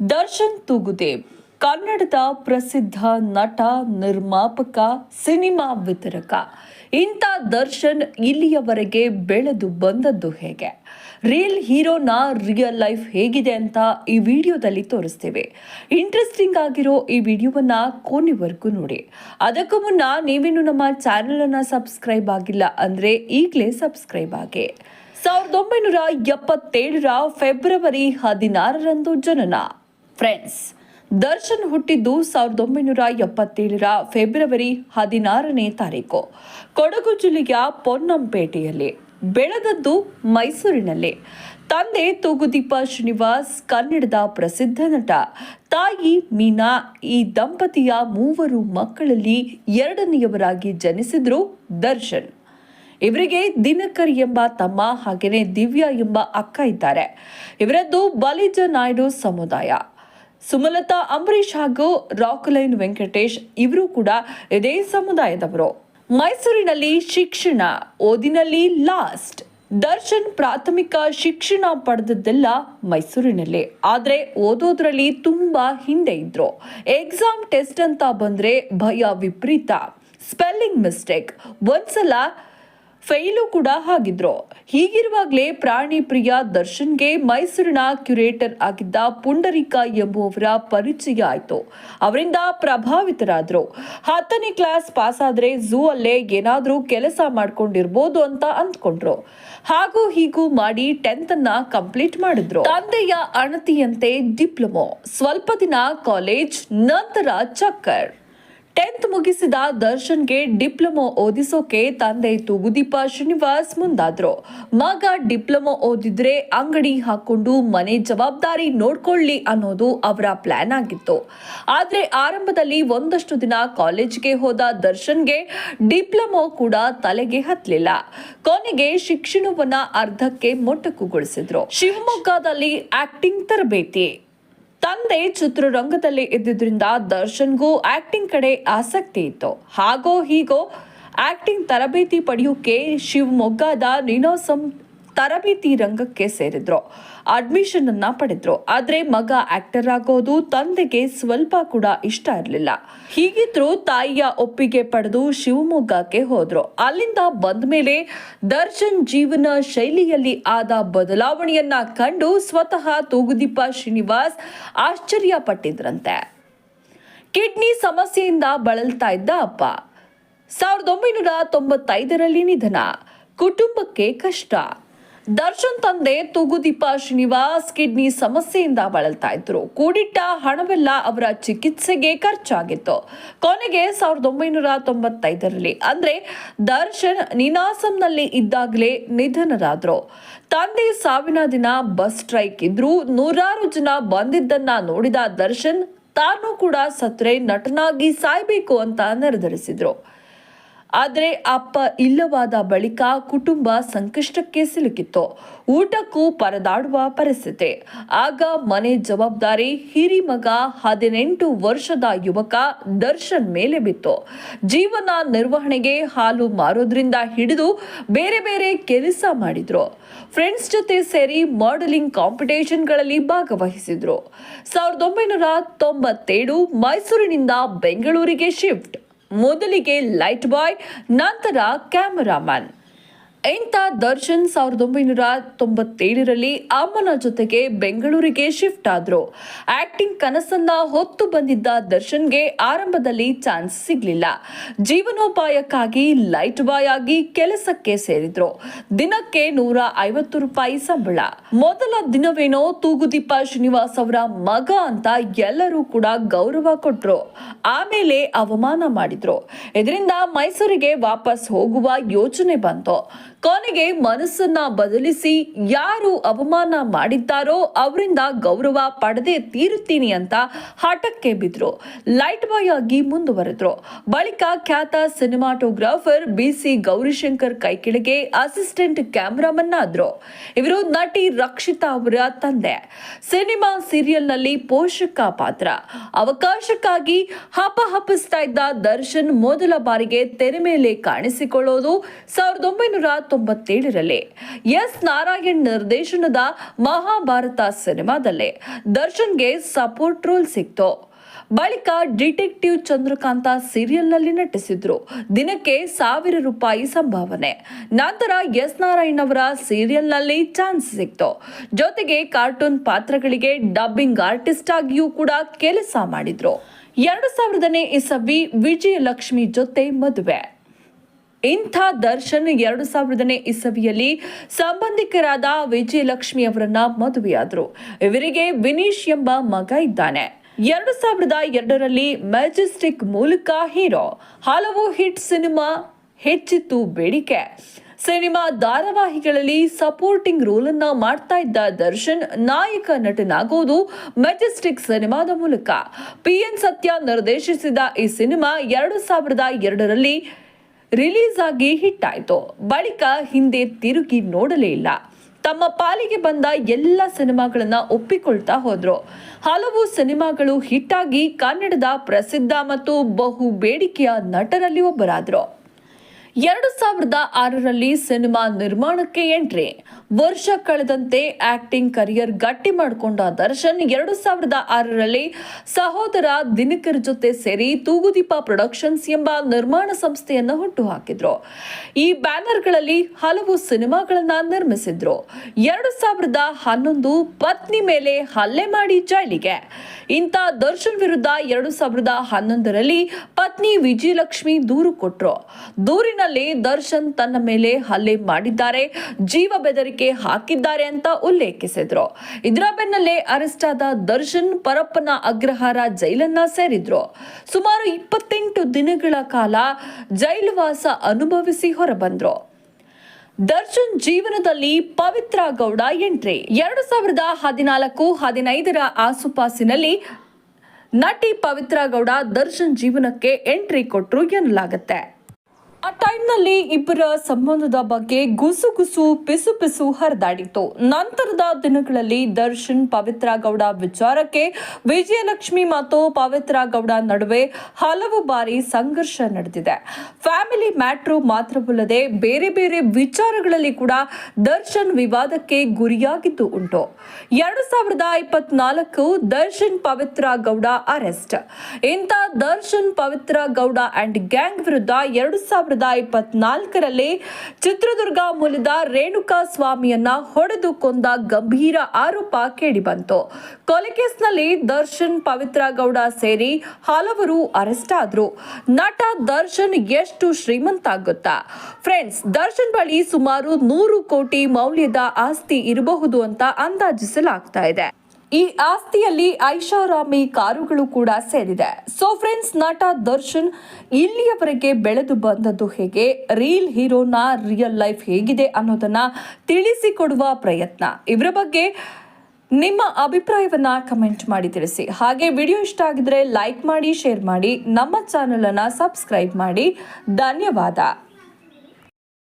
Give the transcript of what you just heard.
ದರ್ಶನ್ ತೂಗುದೇವ್, ಕನ್ನಡದ ಪ್ರಸಿದ್ಧ ನಟ, ನಿರ್ಮಾಪಕ, ಸಿನಿಮಾ ವಿತರಕ. ಇಂಥ ದರ್ಶನ್ ಇಲ್ಲಿಯವರೆಗೆ ಬೆಳೆದು ಬಂದದ್ದು ಹೇಗೆ? ರಿಯಲ್ ಹೀರೋನ ರಿಯಲ್ ಲೈಫ್ ಹೇಗಿದೆ ಅಂತ ಈ ವಿಡಿಯೋದಲ್ಲಿ ತೋರಿಸ್ತೇವೆ. ಇಂಟ್ರೆಸ್ಟಿಂಗ್ ಆಗಿರೋ ಈ ವಿಡಿಯೋವನ್ನ ಕೊನೆವರೆಗೂ ನೋಡಿ. ಅದಕ್ಕೂ ಮುನ್ನ ನೀವೇನು ನಮ್ಮ ಚಾನೆಲ್ ಅನ್ನ ಸಬ್ಸ್ಕ್ರೈಬ್ ಆಗಿಲ್ಲ ಅಂದ್ರೆ ಈಗಲೇ ಸಬ್ಸ್ಕ್ರೈಬ್ ಆಗಿ ಸಾವಿರದ ಒಂಬೈನೂರ ಎಪ್ಪತ್ತೇಳರ ಫೆಬ್ರವರಿ ಹದಿನಾರರಂದು ಜನನ. ಫ್ರೆಂಡ್ಸ್, ದರ್ಶನ್ ಹುಟ್ಟಿದ್ದು ಸಾವಿರದ ಒಂಬೈನೂರ ಎಪ್ಪತ್ತೇಳರ ಫೆಬ್ರವರಿ ಹದಿನಾರನೇ ತಾರೀಕು. ಕೊಡಗು ಜಿಲ್ಲೆಯ ಪೊನ್ನಂಪೇಟೆಯಲ್ಲಿ, ಬೆಳೆದದ್ದು ಮೈಸೂರಿನಲ್ಲಿ. ತಂದೆ ತೂಗುದೀಪ ಶ್ರೀನಿವಾಸ್, ಕನ್ನಡದ ಪ್ರಸಿದ್ಧ ನಟ. ತಾಯಿ ಮೀನಾ, ಈ ದಂಪತಿಯ ಮೂವರು ಮಕ್ಕಳಲ್ಲಿ ಎರಡನೆಯವರಾಗಿ ಜನಿಸಿದ್ರು ದರ್ಶನ್. ಇವರಿಗೆ ದಿನಕರ್ ಎಂಬ ತಮ್ಮ ಹಾಗೆಯೇ ದಿವ್ಯಾ ಎಂಬ ಅಕ್ಕ ಇದ್ದಾರೆ. ಇವರದ್ದು ಬಲಿಜ ನಾಯ್ಡು ಸಮುದಾಯ. ಸುಮಲತಾ ಅಂಬರೀಶ್ ಹಾಗೂ ರಾಕ್ಲೈನ್ ವೆಂಕಟೇಶ್ ಇವರು ಕೂಡ ಇದೇ ಸಮುದಾಯದವರು. ಮೈಸೂರಿನಲ್ಲಿ ಶಿಕ್ಷಣ, ಓದಿನಲ್ಲಿ ಲಾಸ್ಟ್ ದರ್ಶನ್ ಪ್ರಾಥಮಿಕ ಶಿಕ್ಷಣ ಪಡೆದದ್ದೆಲ್ಲ ಮೈಸೂರಿನಲ್ಲಿ. ಆದ್ರೆ ಓದೋದ್ರಲ್ಲಿ ತುಂಬಾ ಹಿಂದೆ ಇದ್ರು. ಎಕ್ಸಾಮ್ ಟೆಸ್ಟ್ ಅಂತ ಬಂದ್ರೆ ಭಯ ವಿಪರೀತ. ಸ್ಪೆಲ್ಲಿಂಗ್ ಮಿಸ್ಟೇಕ್ ಒಂದ್ಸಲ ಫೈಲು ಕೂಡ ಆಗಿದ್ರು ಹೀಗಿರುವಾಗಲೇ ಪ್ರಾಣಿ ಪ್ರಿಯ ದರ್ಶನ್ಗೆ ಮೈಸೂರಿನ ಕ್ಯುರೇಟರ್ ಆಗಿದ್ದ ಪುಂಡರಿಕ ಎಂಬುವವರ ಪರಿಚಯ ಆಯಿತು. ಅವರಿಂದ ಪ್ರಭಾವಿತರಾದರು. ಹತ್ತನೇ ಕ್ಲಾಸ್ ಪಾಸ್ ಆದರೆ ಝೂ ಅಲ್ಲೇ ಏನಾದರೂ ಕೆಲಸ ಮಾಡ್ಕೊಂಡಿರ್ಬೋದು ಅಂತ ಅಂದ್ಕೊಂಡ್ರು. ಹಾಗೂ ಹೀಗೂ ಮಾಡಿ ಟೆಂತ್ ಅನ್ನ ಕಂಪ್ಲೀಟ್ ಮಾಡಿದ್ರು. ತಂದೆಯ ಅಣತಿಯಂತೆ ಡಿಪ್ಲೊಮೊ. ಸ್ವಲ್ಪ ದಿನ ಕಾಲೇಜ್, ನಂತರ ಚಕ್ಕರ್. ಟೆಂತ್ ಮುಗಿಸಿದ ದರ್ಶನ್ಗೆ ಡಿಪ್ಲೊಮೊ ಓದಿಸೋಕೆ ತಂದೆ ತೂಗುದೀಪ ಶ್ರೀನಿವಾಸ್ ಮುಂದಾದ್ರು. ಮಗ ಡಿಪ್ಲೊಮೊ ಓದಿದ್ರೆ ಅಂಗಡಿ ಹಾಕೊಂಡು ಮನೆ ಜವಾಬ್ದಾರಿ ನೋಡ್ಕೊಳ್ಳಿ ಅನ್ನೋದು ಅವರ ಪ್ಲಾನ್ ಆಗಿತ್ತು. ಆದ್ರೆ ಆರಂಭದಲ್ಲಿ ಒಂದಷ್ಟು ದಿನ ಕಾಲೇಜ್ಗೆ ಹೋದ ದರ್ಶನ್ಗೆ ಡಿಪ್ಲೊಮೊ ಕೂಡ ತಲೆಗೆ ಹತ್ತಲಿಲ್ಲ ಕೊನೆಗೆ ಶಿಕ್ಷಣವನ್ನ ಅರ್ಧಕ್ಕೆ ಮೊಟಕುಗೊಳಿಸಿದ್ರು. ಶಿವಮೊಗ್ಗದಲ್ಲಿ ಆಕ್ಟಿಂಗ್ ತರಬೇತಿ. ತಂದೆ ಚಿತ್ರರಂಗದಲ್ಲಿ ಇದ್ದಿದ್ರಿಂದ ದರ್ಶನ್ಗೂ ಆಕ್ಟಿಂಗ್ ಕಡೆ ಆಸಕ್ತಿ ಇತ್ತು. ಹಾಗೋ ಹೀಗೋ ಆಕ್ಟಿಂಗ್ ತರಬೇತಿ ಪಡೆಯೋಕೆ ಶಿವಮೊಗ್ಗದ ನಿನೋಸಂ ತರಬೇತಿ ರಂಗಕ್ಕೆ ಸೇರಿದ್ರು. ಅಡ್ಮಿಷನ್ ಅನ್ನ ಪಡೆದ್ರು. ಆದ್ರೆ ಮಗ ಆಕ್ಟರ್ ಆಗೋದು ತಂದೆಗೆ ಸ್ವಲ್ಪ ಕೂಡ ಇಷ್ಟ ಇರಲಿಲ್ಲ. ಹೀಗಿದ್ರು ತಾಯಿಯ ಒಪ್ಪಿಗೆ ಪಡೆದು ಶಿವಮೊಗ್ಗಕ್ಕೆ ಹೋದ್ರು. ಅಲ್ಲಿಂದ ಬಂದ ಮೇಲೆ ದರ್ಶನ್ ಜೀವನ ಶೈಲಿಯಲ್ಲಿ ಆದ ಬದಲಾವಣೆಯನ್ನ ಕಂಡು ಸ್ವತಃ ತೂಗುದೀಪ ಶ್ರೀನಿವಾಸ್ ಆಶ್ಚರ್ಯ ಪಟ್ಟಿದ್ರಂತೆ ಕಿಡ್ನಿ ಸಮಸ್ಯೆಯಿಂದ ಬಳಲ್ತಾ ಇದ್ದ ಅಪ್ಪ. ಸಾವಿರದ ಒಂಬೈನೂರ ತೊಂಬತ್ತೈದರಲ್ಲಿ ನಿಧನ. ಕುಟುಂಬಕ್ಕೆ ಕಷ್ಟ. ದರ್ಶನ್ ತಂದೆ ತೂಗುದೀಪ ಶ್ರೀನಿವಾಸ್ ಕಿಡ್ನಿ ಸಮಸ್ಯೆಯಿಂದ ಬಳಲ್ತಾ ಇದ್ರು. ಕೂಡಿಟ್ಟ ಹಣವೆಲ್ಲ ಅವರ ಚಿಕಿತ್ಸೆಗೆ ಖರ್ಚಾಗಿತ್ತು. ಕೊನೆಗೆ ಸಾವಿರದ ಒಂಬೈನೂರ ತೊಂಬತ್ತೈದರಲ್ಲಿ ಅಂದ್ರೆ ದರ್ಶನ್ ನಿನಾಸಂನಲ್ಲಿ ಇದ್ದಾಗಲೇ ನಿಧನರಾದ್ರು. ತಂದೆ ಸಾವಿನ ದಿನ ಬಸ್ ಸ್ಟ್ರೈಕ್ ಇದ್ರು ನೂರಾರು ಜನ ಬಂದಿದ್ದನ್ನ ನೋಡಿದ ದರ್ಶನ್, ತಾನು ಕೂಡ ಸತ್ರೆ ನಟನಾಗಿ ಸಾಯ್ಬೇಕು ಅಂತ ನಿರ್ಧರಿಸಿದ್ರು. ಆದರೆ ಅಪ್ಪ ಇಲ್ಲವಾದ ಬಳಿಕ ಕುಟುಂಬ ಸಂಕಷ್ಟಕ್ಕೆ ಸಿಲುಕಿತ್ತು. ಊಟಕ್ಕೂ ಪರದಾಡುವ ಪರಿಸ್ಥಿತಿ. ಆಗ ಮನೆ ಜವಾಬ್ದಾರಿ ಹಿರಿಮಗ ಹದಿನೆಂಟು ವರ್ಷದ ಯುವಕ ದರ್ಶನ್ ಮೇಲೆ ಬಿತ್ತು. ಜೀವನ ನಿರ್ವಹಣೆಗೆ ಹಾಲು ಮಾರೋದ್ರಿಂದ ಹಿಡಿದು ಬೇರೆ ಬೇರೆ ಕೆಲಸ ಮಾಡಿದ್ರು. ಫ್ರೆಂಡ್ಸ್ ಜೊತೆ ಸೇರಿ ಮಾಡೆಲಿಂಗ್ ಕಾಂಪಿಟೇಷನ್ಗಳಲ್ಲಿ ಭಾಗವಹಿಸಿದ್ರು. ಸಾವಿರದ ಒಂಬೈನೂರ ತೊಂಬತ್ತೇಳು ಮೈಸೂರಿನಿಂದ ಬೆಂಗಳೂರಿಗೆ ಶಿಫ್ಟ್. ಮೊದಲಿಗೆ ಲೈಟ್ ಬಾಯ್ ನಂತರ ಕ್ಯಾಮರಾಮನ್ ಇಂಥ ದರ್ಶನ್ ಸಾವಿರದ ಒಂಬೈನೂರ ತೊಂಬತ್ತೇಳರಲ್ಲಿ ಅಮ್ಮನ ಜೊತೆಗೆ ಬೆಂಗಳೂರಿಗೆ ಶಿಫ್ಟ್ ಆದ್ರು. ಆಕ್ಟಿಂಗ್ ಕನಸನ್ನ ಹೊತ್ತು ಬಂದಿದ್ದ ದರ್ಶನ್ಗೆ ಆರಂಭದಲ್ಲಿ ಚಾನ್ಸ್ ಸಿಗಲಿಲ್ಲ. ಜೀವನೋಪಾಯಕ್ಕಾಗಿ ಲೈಟ್ ಬಾಯ್ ಆಗಿ ಕೆಲಸಕ್ಕೆ ಸೇರಿದ್ರು. ದಿನಕ್ಕೆ ನೂರ ಐವತ್ತು ರೂಪಾಯಿ ಸಂಬಳ. ಮೊದಲ ದಿನವೇನೋ ತೂಗುದೀಪ ಶ್ರೀನಿವಾಸ್ ಅವರ ಮಗ ಅಂತ ಎಲ್ಲರೂ ಕೂಡ ಗೌರವ ಕೊಟ್ರು. ಆಮೇಲೆ ಅವಮಾನ ಮಾಡಿದ್ರು. ಇದರಿಂದ ಮೈಸೂರಿಗೆ ವಾಪಸ್ ಹೋಗುವ ಯೋಚನೆ ಬಂತು. ಕೊನೆಗೆ ಮನಸ್ಸನ್ನ ಬದಲಿಸಿ ಯಾರು ಅವಮಾನ ಮಾಡಿದ್ದಾರೋ ಅವರಿಂದ ಗೌರವ ಪಡೆದೇ ತೀರುತ್ತೀನಿ ಅಂತ ಹಠಕ್ಕೆ ಬಿದ್ರು. ಲೈಟ್ ಬಾಯ್ ಆಗಿ ಮುಂದುವರೆದ್ರು. ಬಳಿಕ ಖ್ಯಾತ ಸಿನಿಮಾಟೋಗ್ರಾಫರ್ ಬಿ ಸಿ ಗೌರಿಶಂಕರ್ ಕೈಕೆಳಗೆ ಅಸಿಸ್ಟೆಂಟ್ ಕ್ಯಾಮ್ರಾಮನ್ ಆದ್ರು. ಇವರು ನಟಿ ರಕ್ಷಿತಾ ಅವರ ತಂದೆ. ಸಿನಿಮಾ ಸೀರಿಯಲ್ನಲ್ಲಿ ಪೋಷಕ ಪಾತ್ರ. ಅವಕಾಶಕ್ಕಾಗಿ ಹಪ ಹಪ್ಪಿಸ್ತಾ ಇದ್ದ ದರ್ಶನ್ ಮೊದಲ ಬಾರಿಗೆ ತೆರೆ ಮೇಲೆ ಕಾಣಿಸಿಕೊಳ್ಳೋದು ಸಾವಿರದ ಒಂಬೈನೂರ ತೊಂಬತ್ತೇಳರಲ್ಲಿ ಎಸ್ ನಾರಾಯಣ್ ನಿರ್ದೇಶನದ ಮಹಾಭಾರತ ಸಿನಿಮಾದಲ್ಲಿ ದರ್ಶನ್ಗೆ ಸಪೋರ್ಟ್ ರೋಲ್ ಸಿಕ್ತು. ಬಳಿಕ ಡಿಟೆಕ್ಟಿವ್ ಚಂದ್ರಕಾಂತ ಸೀರಿಯಲ್ನಲ್ಲಿ ನಟಿಸಿದ್ರು. ದಿನಕ್ಕೆ ಸಾವಿರ ರೂಪಾಯಿ ಸಂಭಾವನೆ. ನಂತರ ಎಸ್ ನಾರಾಯಣ್ ಅವರ ಸೀರಿಯಲ್ನಲ್ಲಿ ಚಾನ್ಸ್ ಸಿಕ್ತು. ಜೊತೆಗೆ ಕಾರ್ಟೂನ್ ಪಾತ್ರಗಳಿಗೆ ಡಬ್ಬಿಂಗ್ ಆರ್ಟಿಸ್ಟ್ ಆಗಿಯೂ ಕೂಡ ಕೆಲಸ ಮಾಡಿದ್ರು. ಎರಡು ಸಾವಿರದನೇ ಇಸವಿ ವಿಜಯಲಕ್ಷ್ಮಿ ಜೊತೆ ಮದುವೆ. ಇಂಥ ದರ್ಶನ್ ಎರಡು ಸಾವಿರದನೇ ಇಸವಿಯಲ್ಲಿ ಸಂಬಂಧಿಕರಾದ ವಿಜಯಲಕ್ಷ್ಮಿ ಅವರನ್ನ ಮದುವೆಯಾದರು. ಇವರಿಗೆ ವಿನೀಶ್ ಎಂಬ ಮಗ ಇದ್ದಾನೆ. ಎರಡು ಸಾವಿರದ ಎರಡರಲ್ಲಿ ಮ್ಯಾಜೆಸ್ಟಿಕ್ ಮೂಲಕ ಹೀರೋ. ಹಲವು ಹಿಟ್ ಸಿನಿಮಾ ಹೆಚ್ಚಿತ್ತು ಬೇಡಿಕೆ. ಸಿನಿಮಾ ಧಾರಾವಾಹಿಗಳಲ್ಲಿ ಸಪೋರ್ಟಿಂಗ್ ರೋಲ್ ಅನ್ನ ಮಾಡ್ತಾ ಇದ್ದ ದರ್ಶನ್ ನಾಯಕ ನಟನಾಗುವುದು ಮೆಜೆಸ್ಟಿಕ್ ಸಿನಿಮಾದ ಮೂಲಕ. ಪಿ ಎನ್ ಸತ್ಯ ನಿರ್ದೇಶಿಸಿದ ಈ ಸಿನಿಮಾ ಎರಡು ಸಾವಿರದ ಎರಡರಲ್ಲಿ ರಿಲೀಸ್ ಆಗಿ ಹಿಟ್ ಆಯ್ತು ಬಳಿಕ ಹಿಂದೆ ತಿರುಗಿ ನೋಡಲೇ ಇಲ್ಲ. ತಮ್ಮ ಪಾಲಿಗೆ ಬಂದ ಎಲ್ಲ ಸಿನಿಮಾಗಳನ್ನ ಒಪ್ಪಿಕೊಳ್ತಾ ಹೋದರು. ಹಲವು ಸಿನಿಮಾಗಳು ಹಿಟ್ ಆಗಿ ಕನ್ನಡದ ಪ್ರಸಿದ್ಧ ಮತ್ತು ಬಹು ಬೇಡಿಕೆಯ ನಟರಲ್ಲಿ ಒಬ್ಬರಾದ್ರು. ಎರಡು ಸಾವಿರದ ಆರರಲ್ಲಿ ಸಿನಿಮಾ ನಿರ್ಮಾಣಕ್ಕೆ ಎಂಟ್ರಿ. ವರ್ಷ ಕಳೆದಂತೆ ಆಕ್ಟಿಂಗ್ ಕರಿಯರ್ ಗಟ್ಟಿ ಮಾಡಿಕೊಂಡ ದರ್ಶನ್ ಎರಡು ಸಾವಿರದ ಆರರಲ್ಲಿ ಸಹೋದರ ದಿನಕರ್ ಜೊತೆ ಸೇರಿ ತೂಗುದೀಪ ಪ್ರೊಡಕ್ಷನ್ಸ್ ಎಂಬ ನಿರ್ಮಾಣ ಸಂಸ್ಥೆಯನ್ನು ಹುಟ್ಟು ಹಾಕಿದ್ರು ಈ ಬ್ಯಾನರ್ಗಳಲ್ಲಿ ಹಲವು ಸಿನಿಮಾಗಳನ್ನ ನಿರ್ಮಿಸಿದ್ರು. ಎರಡು ಸಾವಿರದ ಹನ್ನೊಂದು ಪತ್ನಿ ಮೇಲೆ ಹಲ್ಲೆ ಮಾಡಿ ಜೈಲಿಗೆ. ಇಂಥ ದರ್ಶನ್ ವಿರುದ್ಧ ಎರಡು ಸಾವಿರದ ಹನ್ನೊಂದರಲ್ಲಿ ಪತ್ನಿ ವಿಜಯಲಕ್ಷ್ಮಿ ದೂರು ಕೊಟ್ರು. ದೂರಿನಲ್ಲಿ ದರ್ಶನ್ ತನ್ನ ಮೇಲೆ ಹಲ್ಲೆ ಮಾಡಿದ್ದಾರೆ. ಜೀವ ಬೆದರಿಕೆ ಹಾಕಿದ್ದಾರೆ ಅಂತ ಉಲ್ಲೇಖಿಸಿದ್ರು. ಇದರ ಬೆನ್ನಲ್ಲೇ ಅರೆಸ್ಟ್ ಆದ ದರ್ಶನ್ ಪರಪ್ಪನ ಅಗ್ರಹಾರ ಜೈಲನ್ನ ಸೇರಿದ್ರು. ಸುಮಾರು ಇಪ್ಪತ್ತೆಂಟು ದಿನಗಳ ಕಾಲ ಜೈಲುವಾಸ ಅನುಭವಿಸಿ ಹೊರಬಂದ್ರು. ದರ್ಶನ್ ಜೀವನದಲ್ಲಿ ಪವಿತ್ರ ಗೌಡ ಎಂಟ್ರಿ. ಎರಡು ಸಾವಿರದ ಹದಿನಾಲ್ಕು ಹದಿನೈದರ ಆಸುಪಾಸಿನಲ್ಲಿ ನಟಿ ಪವಿತ್ರ ಗೌಡ ದರ್ಶನ್ ಜೀವನಕ್ಕೆ ಎಂಟ್ರಿ ಕೊಟ್ಟರು ಎನ್ನಲಾಗತ್ತೆ. ಆ ಟೈಮ್ನಲ್ಲಿ ಇಬ್ಬರ ಸಂಬಂಧದ ಬಗ್ಗೆ ಗುಸು ಗುಸು ಪಿಸು ಪಿಸು ಹರಿದಾಡಿತು ನಂತರದ ದಿನಗಳಲ್ಲಿ ದರ್ಶನ್ ಪವಿತ್ರ ಗೌಡ ವಿಚಾರಕ್ಕೆ ವಿಜಯಲಕ್ಷ್ಮಿ ಮತ್ತು ಪವಿತ್ರ ಗೌಡ ನಡುವೆ ಹಲವು ಬಾರಿ ಸಂಘರ್ಷ ನಡೆದಿದೆ. ಫ್ಯಾಮಿಲಿ ಮ್ಯಾಟ್ರು ಮಾತ್ರವಲ್ಲದೆ ಬೇರೆ ಬೇರೆ ವಿಚಾರಗಳಲ್ಲಿ ಕೂಡ ದರ್ಶನ್ ವಿವಾದಕ್ಕೆ ಗುರಿಯಾಗಿದ್ದು ಉಂಟು. ಎರಡು ಸಾವಿರದ ಇಪ್ಪತ್ನಾಲ್ಕು ದರ್ಶನ್ ಪವಿತ್ರ ಗೌಡ ಅರೆಸ್ಟ್. ಇಂಥ ದರ್ಶನ್ ಪವಿತ್ರ ಗೌಡ ಅಂಡ್ ಗ್ಯಾಂಗ್ ವಿರುದ್ಧ ಎರಡು ಸಾವಿರದ ಇಪ್ಪತ್ನಾಲ್ಕರಲ್ಲಿ ಚಿತ್ರದುರ್ಗ ಮೂಲದ ರೇಣುಕಾ ಸ್ವಾಮಿಯನ್ನ ಹೊಡೆದು ಕೊಂದ ಗಂಭೀರ ಆರೋಪ ಕೇಳಿಬಂತು. ಕೊಲೆ ಕೇಸ್ನಲ್ಲಿ ದರ್ಶನ್ ಪವಿತ್ರ ಗೌಡ ಸೇರಿ ಹಲವರು ಅರೆಸ್ಟ್ ಆದ್ರು. ನಟ ದರ್ಶನ್ ಎಷ್ಟು ಶ್ರೀಮಂತ ಆಗುತ್ತಾ ಫ್ರೆಂಡ್ಸ್, ದರ್ಶನ್ ಬಳಿ ಸುಮಾರು ನೂರು ಕೋಟಿ ಮೌಲ್ಯದ ಆಸ್ತಿ ಇರಬಹುದು ಅಂತ ಅಂದಾಜಿಸಲಾಗ್ತಾ ಇದೆ. ಈ ಆಸ್ತಿಯಲ್ಲಿ ಐಷಾರಾಮಿ ಕಾರುಗಳು ಕೂಡ ಸೇರಿದೆ. ಸೊ ಫ್ರೆಂಡ್ಸ್ ನಟ ದರ್ಶನ್ ಇಲ್ಲಿಯವರೆಗೆ ಬೆಳೆದು ಬಂದದ್ದು ಹೇಗೆ? ರೀಲ್ ಹೀರೋನ ರಿಯಲ್ ಲೈಫ್ ಹೇಗಿದೆ ಅನ್ನೋದನ್ನ ತಿಳಿಸಿಕೊಡುವ ಪ್ರಯತ್ನ. ಇವರ ಬಗ್ಗೆ ನಿಮ್ಮ ಅಭಿಪ್ರಾಯವನ್ನ ಕಮೆಂಟ್ ಮಾಡಿ ತಿಳಿಸಿ. ಹಾಗೆ ವಿಡಿಯೋ ಇಷ್ಟ ಆಗಿದ್ರೆ ಲೈಕ್ ಮಾಡಿ ಶೇರ್ ಮಾಡಿ. ನಮ್ಮ ಚಾನೆಲ್ ಅನ್ನ ಸಬ್ಸ್ಕ್ರೈಬ್ ಮಾಡಿ. ಧನ್ಯವಾದ.